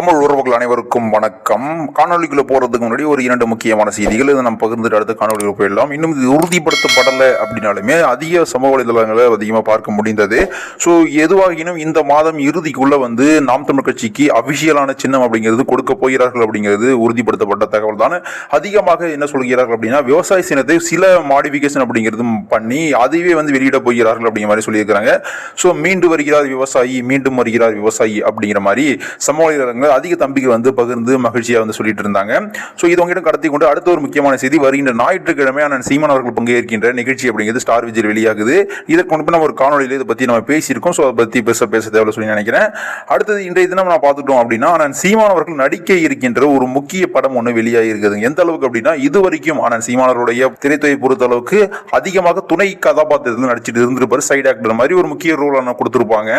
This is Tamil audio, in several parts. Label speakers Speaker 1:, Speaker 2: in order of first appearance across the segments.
Speaker 1: தமிழ் உறவுகள் அனைவருக்கும் வணக்கம். காணொலிக்குள்ள போறதுக்கு முன்னாடி ஒரு இரண்டு முக்கியமான செய்திகள். இதை நம்ம பகிர்ந்துட்டு அடுத்த காணொலியில் போயிடலாம். இன்னும் இது உறுதிப்படுத்தப்படலை அப்படின்னாலுமே அதிக சமூக வலைதளங்களை அதிகமாக பார்க்க முடிந்தது. ஸோ எதுவாகினும் இந்த மாதம் இறுதிக்குள்ள வந்து நாம் தமிழ் கட்சிக்கு அபிஷியலான சின்னம் அப்படிங்கிறது கொடுக்க போகிறார்கள் அப்படிங்கிறது உறுதிப்படுத்தப்பட்ட தகவல் தான் அதிகமாக என்ன சொல்கிறார்கள் அப்படின்னா விவசாய சின்னத்தை சில மாடிஃபிகேஷன் அப்படிங்கிறதும் பண்ணி அதுவே வந்து வெளியிட போகிறார்கள் அப்படிங்கிற மாதிரி சொல்லியிருக்கிறாங்க. ஸோ மீண்டு வருகிறார் விவசாயி மீண்டும் வருகிறார் விவசாயி அப்படிங்கிற மாதிரி சமூக வலைதளங்கள் அதிக நம்பிக்கை வந்து பகிர்ந்து மகிழ்ச்சியாக வந்து சொல்லிட்டு இருந்தாங்க. ஸோ இது உங்ககிட்ட கடத்தி கொண்டு அடுத்த ஒரு முக்கியமான செய்தி வருகின்ற ஞாயிற்றுக்கிழமை ஆனால் சீமான் அவர்கள் பங்கேற்கின்ற நிகழ்ச்சி அப்படிங்கிறது ஸ்டார் விஜய் வெளியாகுது. இதற்கு முன்பு நம்ம ஒரு காணொலியில் இதை பற்றி நம்ம பேசியிருக்கோம். ஸோ அதை பற்றி பேச பேச தேவையில்ல சொல்லி நினைக்கிறேன். அடுத்தது இன்றைய தினம் நான் பார்த்துட்டோம் அப்படின்னா ஆனால் சீமான் அவர்கள் நடிக்க இருக்கின்ற ஒரு முக்கிய படம் ஒன்று வெளியாகிருக்குது எந்த அளவுக்கு அப்படின்னா இது வரைக்கும் ஆனால் சீமானவருடைய திரைத்துறை பொறுத்த அளவுக்கு அதிகமாக துணை கதாபாத்திரத்தில் நடிச்சிட்டு இருந்திருப்பாரு சைடு ஆக்டர் மாதிரி ஒரு முக்கிய ரோல் கொடுத்துருப்பாங்க.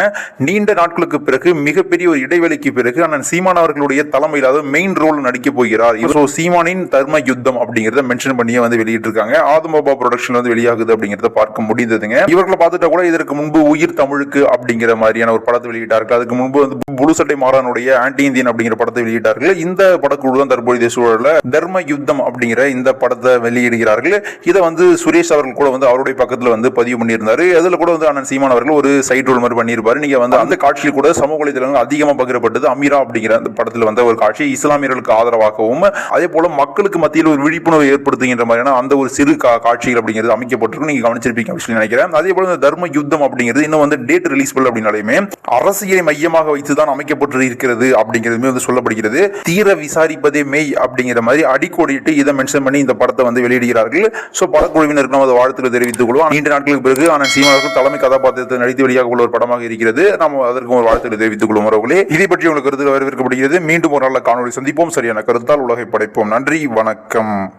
Speaker 1: நீண்ட நாட்களுக்கு பிறகு மிகப்பெரிய ஒரு இடைவெளிக்கு பிறகு ஆனால் சீமான் அவர்களுடைய தலைமையில் அதாவது மெயின் ரோல் நடிக்க போகிறார். ஸோ சீமானின் தர்ம யுத்தம் அப்படிங்கிறத மென்ஷன் பண்ணியே வந்து வெளியிட்டிருக்காங்க. ஆதம் பாபா ப்ரொடக்ஷன் வந்து வெளியாகுது அப்படிங்கிறத பார்க்க முடிந்ததுங்க. இவர்களை பார்த்துட்டா கூட இதற்கு முன்பு உயிர் தமிழுக்கு அப்படிங்கிற மாதிரியான ஒரு படத்தை வெளியிட்டார்கள். அதுக்கு முன்பு வந்து புழு சட்டை மாறானுடைய ஆன்டி இந்தியன் அப்படிங்கிற படத்தை வெளியிட்டார்கள். இந்த படக்குழு தான் தற்போதைய சூழல்ல தர்ம யுத்தம் அப்படிங்கிற இந்த படத்தை வெளியிடுகிறார்கள். இதை வந்து சுரேஷ் அவர்கள் கூட வந்து அவருடைய பக்கத்துல வந்து பதிவு பண்ணியிருந்தாரு. அதுல கூட வந்து அண்ணன் சீமான் அவர்கள் ஒரு சைட் ரோல் மாதிரி பண்ணியிருப்பாரு. நீங்க வந்து அந்த காட்சியில் கூட சமூக வலைதளங்கள் அதிகமாக பகிரப்பட்டது அமீரா அப்படிங்கிற அந்த படத்தில் வந்த ஒரு காட்சி இஸ்லாமியர்களுக்கு ஆதரவாகவும் அதே போல மக்களுக்கு மத்தியில் ஒரு விழிப்புணர்வு ஏற்படுத்துகின்ற மாதிரியான அந்த ஒரு சிறு காட்சிகள் அப்படிங்கிறது அமைக்கப்பட்டிருக்கும். நீங்க கவனிச்சிருப்பீங்க அப்படின்னு நினைக்கிறேன். அதே போல இந்த தர்ம யுத்தம் அப்படிங்கிறது இன்னும் வந்து டேட் ரிலீஸ் பண்ணல அப்படின்னாலுமே அரசியலை மையமாக வைத்து தான் அமைக்கப்பட்டு இருக்கிறது அப்படிங்கிறதுமே வந்து சொல்லப்படுகிறது. தீர விசாரிப்பதே மெய் அப்படிங்கிற மாதிரி அடிக்கோடிட்டு இதை மென்ஷன் பண்ணி இந்த படத்தை வந்து வெளியிடுகிறார்கள். ஸோ படக்குழுவினருக்கு நம்ம வாழ்த்துக்களை தெரிவித்துக் கொள்வோம். நீண்ட நாட்களுக்கு பிறகு ஆனால் சீமாவுக்கு தலைமை கதாபாத்திரத்தை நடித்து வெளியாக உள்ள ஒரு படமாக இருக்கிறது. நம்ம அதற்கு ஒரு வாழ்த்துக்களை தெரிவித்துக் கொள்வோம். உறவுகளே இதை பற்றி உங்களுக்கு கருத்து வரவேற்கப்படுகிறது. மீண்டும் ஒரு நல்ல காணொலி சந்திப்போம். சரியான கருத்தால் உலகை படைப்போம். நன்றி வணக்கம்.